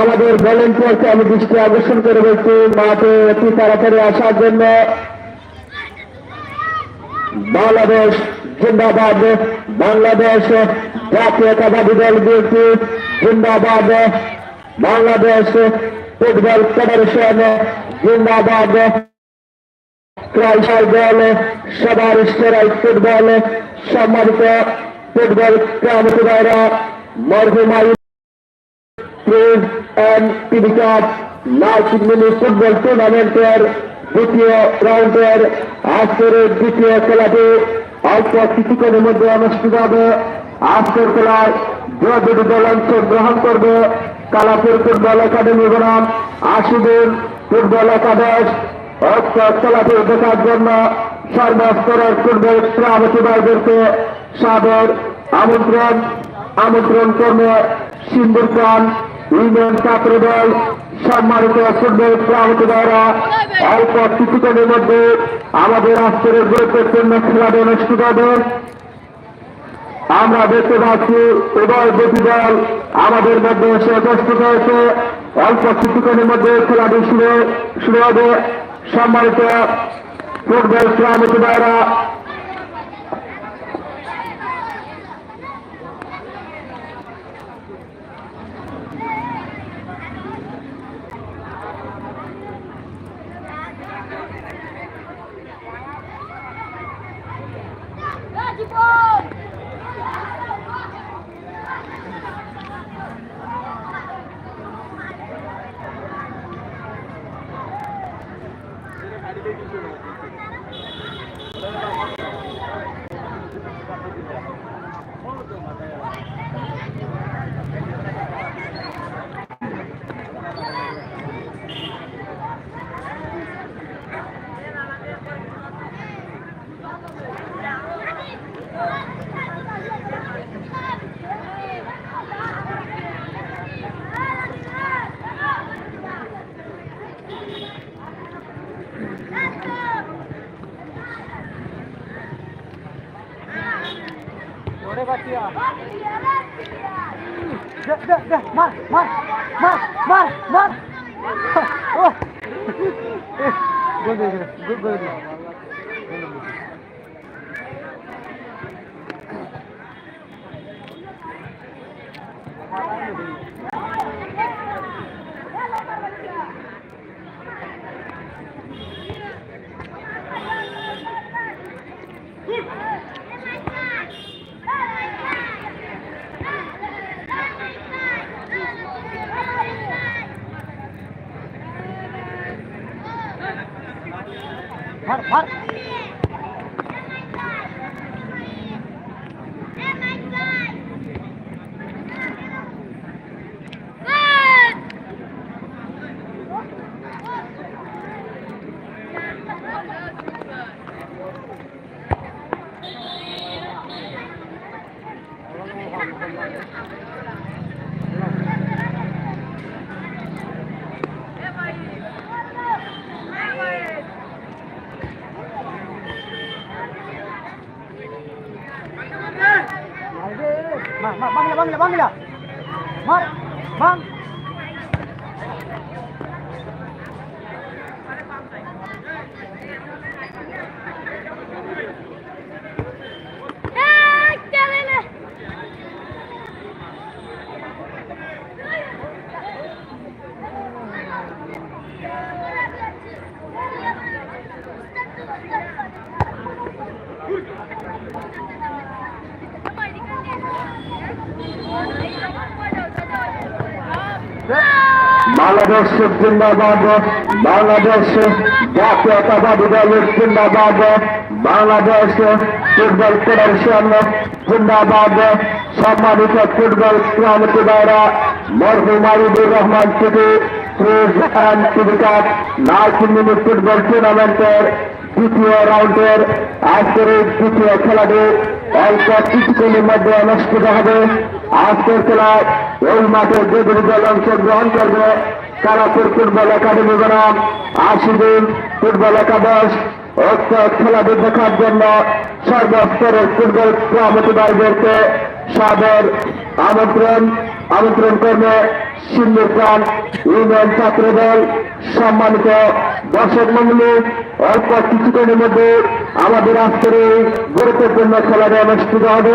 আমাদের ভলেন্টিয়ারকে আমি দৃষ্টি আকর্ষণ করে বলছি, মাঠে অতি তাড়াতাড়ি আসার জন্য বাংলাদেশ জিন্দাবাদ, বাংলাদেশ জাতীয়তাবাদী দল বিএনপি জিন্দাবাদ, বাংলাদেশ ফুটবল ফেডারেশন জিন্দাবাদ। ক্রাইশাল দল সবার স্তরাই ফুটবল, সম্মানিত ফুটবল কমিটিরা মরহুমাই press and TV cup mini football টুর্নামেন্টের দ্বিতীয় রাউন্ডের আজকের দ্বিতীয় খেলাটি অল্প কিছুক্ষণের মধ্যে অনুষ্ঠিত হবে। আজকের খেলায় যে দুটি দল অংশগ্রহণ করবে। কালাপুর ফুটবল একাডেমি বনাম আশিদিন ফুটবল একাদশ খেলাটি দেখার জন্য সর্বস্তরের ফুটবল ক্রামতিবাইদেরকে সাদর আমন্ত্রণ আমন্ত্রণ কর্মে সিন্দুর খান ইউনিয়ন ছাত্র দল, সম্মানিত ফুটবল ক্রামতিবাইরা অল্প কিছুক্ষণের মধ্যে আমাদের আজকের গুরুত্বপূর্ণ খেলাটি অনুষ্ঠিত হবে। আমরা দেখতে পাচ্ছি, উভয় দুটি দল আমাদের মধ্যে এসে উপস্থিত হয়েছে। অল্প কিছুক্ষণের মধ্যে খেলাটি শুরু শুরু হবে। সম্মানিত ফুটবল ক্লাবিক দ্বারা Gazipol! tava aqui, ó. Dê, dê, dê. Mara, Mara, Mara, Mara, Mara. Oh. Bandeira, bandeira. भर भर bangla, bangla. Mar, bang. Thank you. Bangladesh জিন্দাবাদ বাংলাদেশ জাতীয়তাবাদী দলের জিন্দাবাদ বাংলাদেশ ফুটবল ফেডারেশন জিন্দাবাদ। সম্মানিত ফুটবল ক্লাবটি দ্বারা মরহুম আরিদুর রহমান নাইট ফুটবল টুর্নামেন্টের দ্বিতীয় রাউন্ডের আজকের দ্বিতীয় খেলাটি অল্প কিছুক্ষণের মধ্যে অনুষ্ঠিত হবে আজকের খেলায় ওই মাঠে যে দুটি দল অংশগ্রহণ করবে তারাপুর ফুটবল একাডেমি বনাম। আশিদিন ফুটবল একাদশ খেলাটি দেখার জন্য সর্বস্তরের ফুটবল কমিটিবারদেরকে সাদর আমন্ত্রণ। আমন্ত্রণ করবে প্রাণ ইউনিয়ন ছাত্র দল সম্মানিত দর্শক মন্ডলী, অল্প কিছুক্ষণের মধ্যে আমাদের আজকের এই গুরুত্বপূর্ণ খেলাটি অনুষ্ঠিত হবে।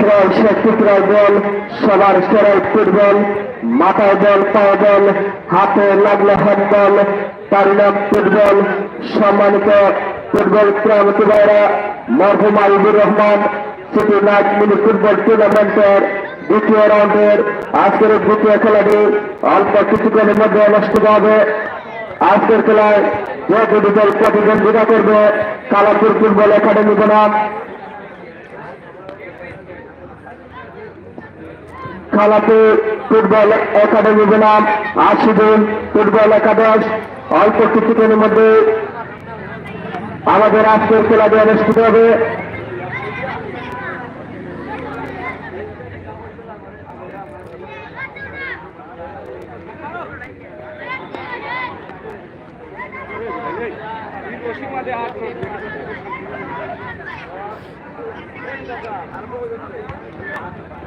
ক্রয় শক্তি ক্রয় বল সবার সেরাই ফুটবল, মাথায় বল পায়ে বল হাতে লাগলে হাত বল তার নাম ফুটবল, সম্মানিত ফুটবল ক্রামতি ভাইরা মরহুম আইবুর Rahman, city night mini football টুর্নামেন্টের দ্বিতীয় রাউন্ডের আজকের দ্বিতীয় খেলাটি অল্প কিছুক্ষণের মধ্যে অনুষ্ঠিত হবে। আজকের খেলায় যে দুটি দল প্রতিদ্বন্দ্বিতা করবে কালাপুর ফুটবল একাডেমি বনাম। খালাতে ফুটবল একাডেমি বনাম আশিদিন ফুটবল একাদশ। অল্প কিছুক্ষণের মধ্যে আমাদের আজকের খেলাটি অনুষ্ঠিত হবে।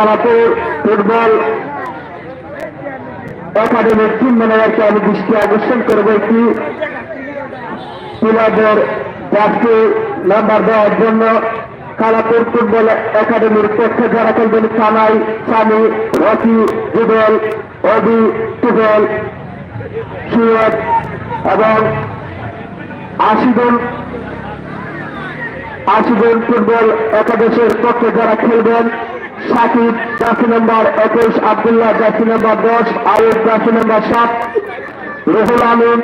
ফুটবল একাডেমির টিম ম্যানেজারকে আমি দৃষ্টি আকর্ষণ করব একটি নাম্বার দেওয়ার জন্য কালাপুর ফুটবল একাডেমির পক্ষে যারা খেলবেন সানাই, সানি, রকি, জুবেল অবি টুবেল সুয়েদ এবং আশিদুল আশিদুল ফুটবল একাদশের পক্ষে যারা খেলবেন সাকিব, জার্সি নাম্বার একুশ, আবদুল্লাহ, জার্সি নাম্বার দশ আয়ুব জার্সি নাম্বার সাত, রুহুল আমিন,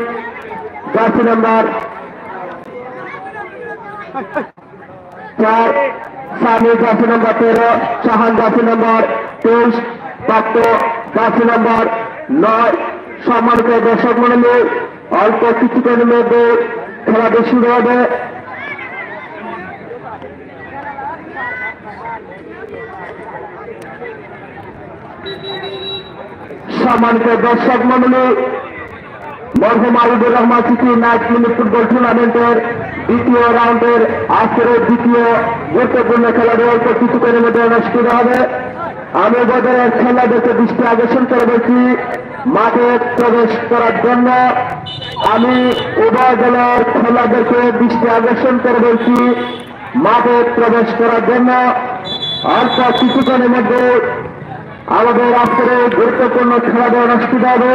জার্সি নাম্বার চার সামি জার্সি নাম্বার তেরো, শাহান, জার্সি নাম্বার তেইশ পাত্র জার্সি নাম্বার নয়। সম্মানিত দর্শক মন্ডলী, অল্প কিছুক্ষণের মধ্যে খেলাটি শুরু হবে সম্মানিত দর্শক মন্ডলী, মরহুম আলিদুর Rahman city night mini football টুর্নামেন্টের দ্বিতীয় রাউন্ডের আজকের দ্বিতীয় গুরুত্বপূর্ণ খেলাটি অল্প কিছুক্ষণের মধ্যে অনুষ্ঠিত হবে। আমি বাজারের খেলা দেখে দৃষ্টি আকর্ষণ করে বলছি, মাঠে প্রবেশ করার জন্য আমি উভয় দলের খেলা দেখে দৃষ্টি আকর্ষণ করে বলছি, মাঠে প্রবেশ করার জন্য অল্প কিছুক্ষণের মধ্যে আমাদের আজকের গুরুত্বপূর্ণ খেলাটি অনুষ্ঠিত হবে।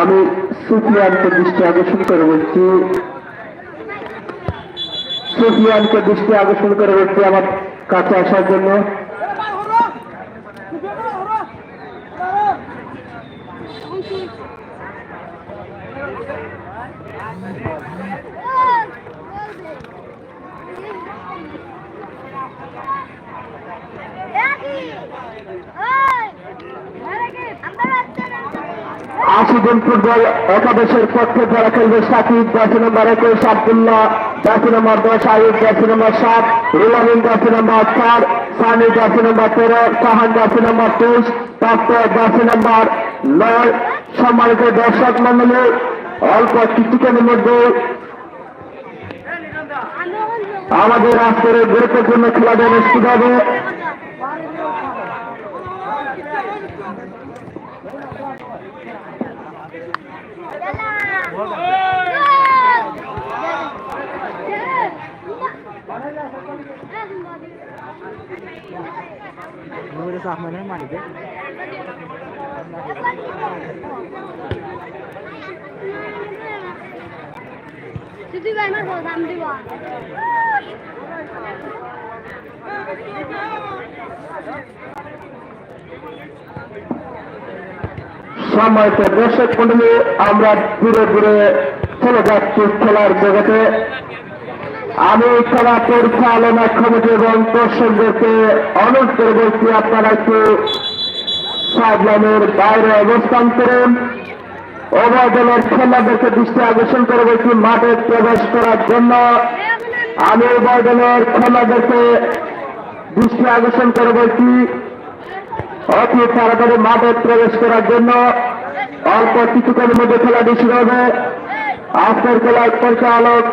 আমি সুফিয়ানকে দৃষ্টি আকর্ষণ করে বলছি। সুফিয়ানকে দৃষ্টি আকর্ষণ করে বলছি আমার কাছে আসার জন্য। আশি ফুটবল একাদশের পক্ষে যারা খেলবে সাকিব জার্সি নম্বর একুশ আবদুল্লাহ জার্সি নম্বর দশ আয়ুব জার্সি নম্বর সাত রুলামিন জার্সি নম্বর চার, সানি জার্সি নম্বর তেরো সাহান জার্সি নম্বর তেইশ প্রাপ্ত জার্সি নম্বর নয়। সম্মানিত দর্শক মন্ডলী, অল্প কিছুক্ষণের মধ্যে আমাদের আজকের গুরুত্বপূর্ণ খেলাটি অনুষ্ঠিত হবে। Mana dia? Situ kan mas mau sambil wah. সম্মানিত দর্শক মন্ডলী আমরা দূরে দূরে চলে যাচ্ছি খেলার জগতে আমি খেলা পরিচালনা কমিটি এবং দর্শকদেরকে অনুরোধ করে বলছি, আপনারা একটু সাবলানের বাইরে অবস্থান করুন। উভয় দলের খেলাদেরকে দৃষ্টি আকর্ষণ করে বলছি, মাঠে প্রবেশ করার জন্য আমি উভয় দলের খেলাদেরকে দৃষ্টি আকর্ষণ করে বলছি, অতি তাড়াতাড়ি মাঠে প্রবেশ করার জন্য অল্প কিছুক্ষণের মধ্যে খেলাটি শুরু হবে। আজকের খেলার পরিচালক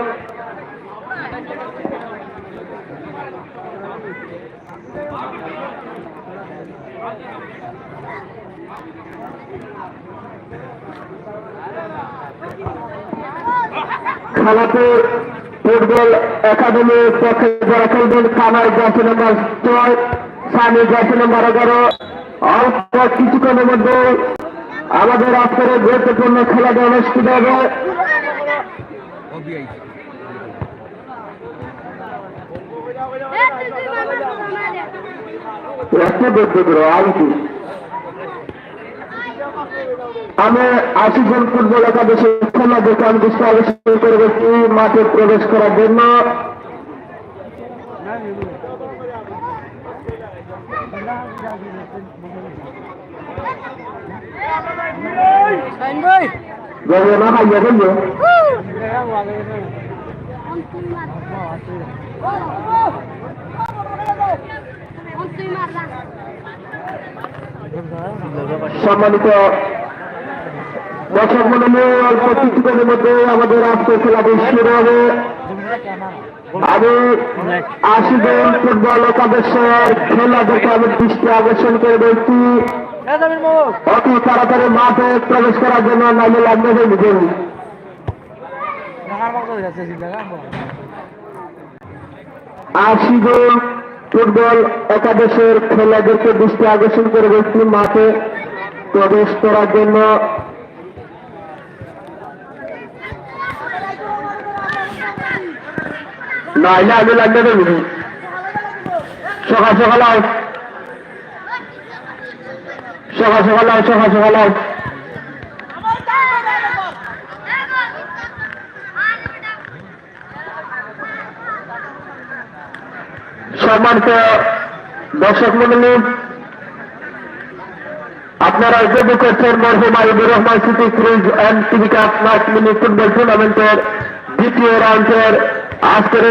খেলাতে ফুটবল একাডেমির পক্ষে যারা খেলবেন কামার জার্সি নম্বর ছয় সানি জার্সি নম্বর এগারো অল্প কিছুক্ষণের মধ্যে আমাদের আজকের গুরুত্বপূর্ণ খেলাটি অনুষ্ঠিত হবে Eh. একটা দেখতে করো আমি আমি আশি জন ফুটবল একাদশের খেলা দেখে আমি দৃষ্টি আকর্ষণ করে গেছি মাঠে প্রবেশ করার জন্য. Oh, সম্মানিত দর্শক মন্ডলী অল্প মধ্যে আমাদের আজকে খেলাটি শুরু হবে। আমি আশি জন ফুটবল একাদশের খেলা দেখে আমি দৃষ্টি আকর্ষণ করে Eh, অতি তাড়াতাড়ি মাঠে প্রবেশ করার জন্য নাইলে লাগবে যে নিজেই। ফুটবল একাদশের খেলাদেরকে দৃষ্টি আকর্ষণ করে বলছি মাঠে প্রবেশ করার জন্য লাগবে সকাল সকাল সকাল সকাল সকাল সকাল সম্মানিত দর্শক মন্ডলী, আপনারা উপভোগ করছেন মরহুম আইবুর Rahman city cruise and TV cup পাঁচ মিনিট ফুটবল টুর্নামেন্টের দ্বিতীয় রাউন্ডের আজকের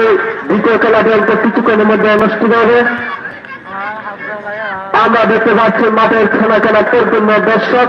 দ্বিতীয় খেলাটি অল্প কিছুক্ষণের মধ্যে অনুষ্ঠিত হবে। আমরা দেখতে পাচ্ছি মাঠের খেলা খেলা পরিপূর্ণ দর্শক।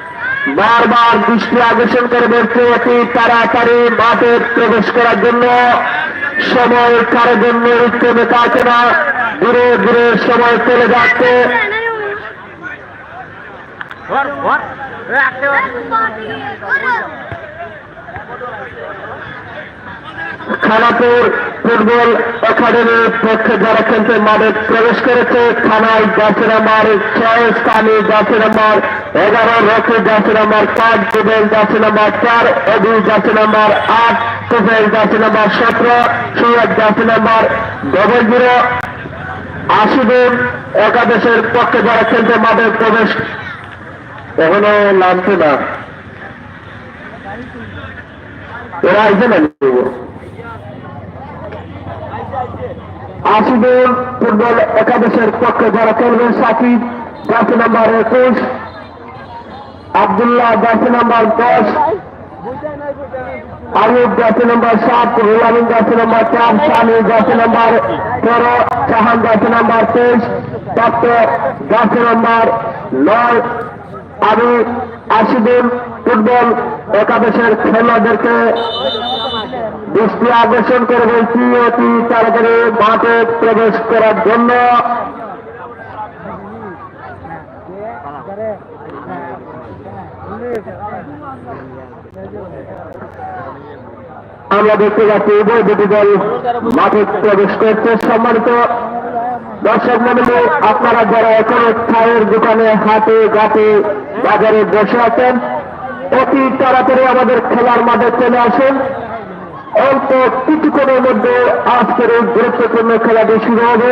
বারবার দৃষ্টি আকর্ষণ করে বলছে অতি তাড়াতাড়ি মাঠে প্রবেশ করার জন্য। সময় কারোর জন্য উত্তমে থাকে না। দূরে দূরে সময় চলে যাচ্ছে। খানাপুর ফুটবল একাডেমির পক্ষে যারা খেলতে মাঠে প্রবেশ করেছে থানায় গাছের নাম্বার ছয় স্থানে গাছের নাম্বার এগারো রকি গাছের নাম্বার পাঁচ দুবেল গাছের নাম্বার চার এডি গাছের নাম্বার আট টুবেল গাছের নাম্বার সতেরো সুরজ গাছের নাম্বার ডবল জিরো আশি দিন একাদশের পক্ষে যারা খেলতে মাঠে প্রবেশ এখনও নামছে না। এরা আইসে না আশিদুল ফুটবল একাদশের পক্ষে যারা খেলবে, সাকিব জার্সি নাম্বার একুশ আবদুল্লাহ জার্সি নাম্বার দশ। আয়ুব জার্সি নাম্বার সাত। রুলামিন জার্সি নাম্বার চার। শানি জার্সি নাম্বার তেরো। চাহান জার্সি নাম্বার তেইশ। দত্ত জার্সি নাম্বার নয়। আমি আশিদুল ফুটবল একাদশের খেলোয়াড়দেরকে দৃষ্টি আকর্ষণ করে বলছি, অতি তাড়াতাড়ি মাঠে প্রবেশ করার জন্য আমরা দেখতে পাচ্ছি উভয় দুটি দল মাঠে প্রবেশ করছে। সম্মানিত দর্শক মন্ডলী, আপনারা যারা এখন চায়ের দোকানে হাতে গাতে বাজারে বসে আছেন, অতি তাড়াতাড়ি আমাদের খেলার মাঠে চলে আসেন। অল্প কিছুক্ষণের মধ্যে আজকের এই গুরুত্বপূর্ণ খেলাটি শুরু হবে।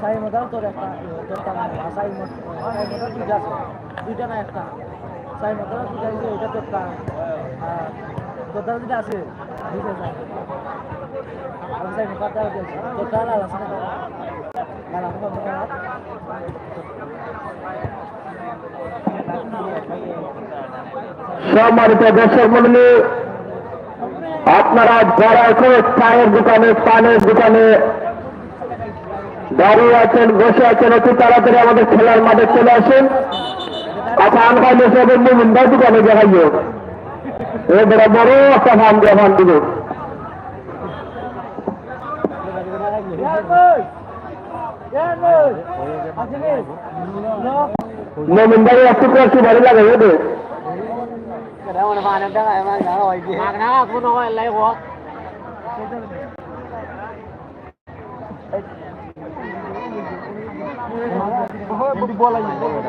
সাই মতো তোর একটা সাই সাই দুইটা আছে দুইটা না একটা সাই মতো দুইটা আছে ওইটা তোরটা আর তোরটা দুইটা আছে দুইটা আছে আমি সাই মতো একটা আছে তোরটা আছে না না লাল সম্মানিত দর্শক মন্ডলী আপনারা যারা এখন চায়ের দোকানে, পানের দোকানে দাঁড়িয়ে আছেন, বসে আছেন অতি তাড়াতাড়ি আমাদের খেলার মাঠে চলে আসেন। আসান খাইলে সব মুমিন্দা দোকানে দেখাইও এ বড় একটা ফান দিয়ে ফান দিব মোমিনদারি একটু একটু ভালো লাগে তো মাগনা, কোনো এলাই হোক। আমরা